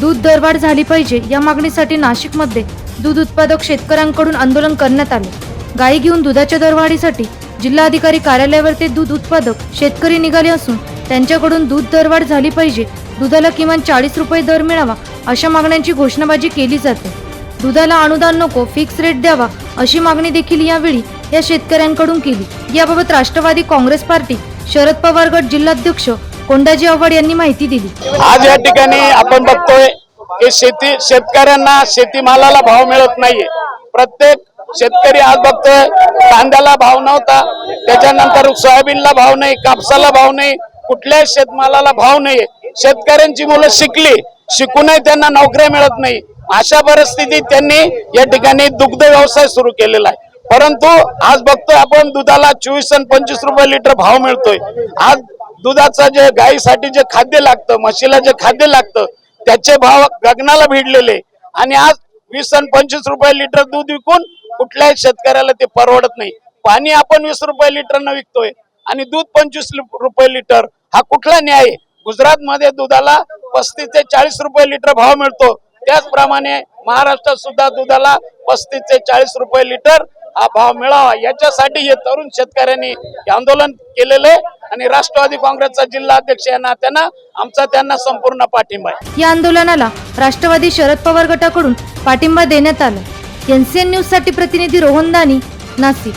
दूध दरवाढ झाली पाहिजे या मागणीसाठी नाशिकमध्ये दूध उत्पादक शेतकऱ्यांकडून आंदोलन करण्यात आले. गाई घेऊन दुधाच्या दरवाढीसाठी जिल्हाधिकारी कार्यालयावर ते दूध उत्पादक शेतकरी निघाले असून त्यांच्याकडून दूध दरवाढ झाली पाहिजे दुधाला किमान चाळीस रुपये दर मिळावा अशा मागण्यांची घोषणाबाजी केली जाते. दुधाला अनुदान नको फिक्स रेट द्यावा अशी मागणी देखील यावेळी या शेतकऱ्यांकडून केली. याबाबत राष्ट्रवादी काँग्रेस पार्टी शरद पवार गट जिल्हाध्यक्ष कोंडाजी आव्हाड यांनी माहिती दिली. आज या ठिकाणी आपण बघतोय की शेती शेतकऱ्यांना शेतीमालाला भाव मिळत नाहीये. प्रत्येक शेतकरी आज बघतोय कांद्याला भाव नव्हता. त्याच्यानंतर सोयाबीनला भाव नाही कापसाला भाव नाही कुठल्याही शेतमालाला भाव नाही शेतकऱ्यांची मुलं शिकली शिकूनही त्यांना नोकऱ्या मिळत नाही. अशा परिस्थितीत त्यांनी या ठिकाणी दुग्ध व्यवसाय सुरू केलेला आहे. परंतु आज बघतोय आपण दुधाला चोवीस आणि पंचवीस रुपये लिटर भाव मिळतोय. आज दुधाचं जे गायीसाठी जे खाद्य लागतं म्हशीला जे खाद्य लागतं त्याचे भाव गगनाला भिडलेले. आणि आज वीस आणि पंचवीस रुपये लिटर दूध विकून कुठल्याही शेतकऱ्याला ते परवडत नाही. पाणी आपण वीस रुपये लिटरनं विकतोय आणि दूध पंचवीस रुपये लिटर हा कुठला न्याय? गुजरात मध्ये दुधाला पस्तीस ते चाळीस रुपये लिटर भाव मिळतो. त्याचप्रमाणे महाराष्ट्रात सुद्धा दुधाला पस्तीस ते चाळीस रुपये लिटर हा भाव मिळावा. याच्यासाठी हे तरुण शेतकऱ्यांनी आंदोलन केलेलं आहे. आणि राष्ट्रवादी काँग्रेसचा जिल्हा अध्यक्ष या नात्यानं आमचा त्यांना संपूर्ण पाठिंबा आहे. या आंदोलनाला राष्ट्रवादी शरद पवार गटाकडून पाठिंबा देण्यात आला. एनसीएन न्यूजसाठी प्रतिनिधी रोहन दानी नाशिक.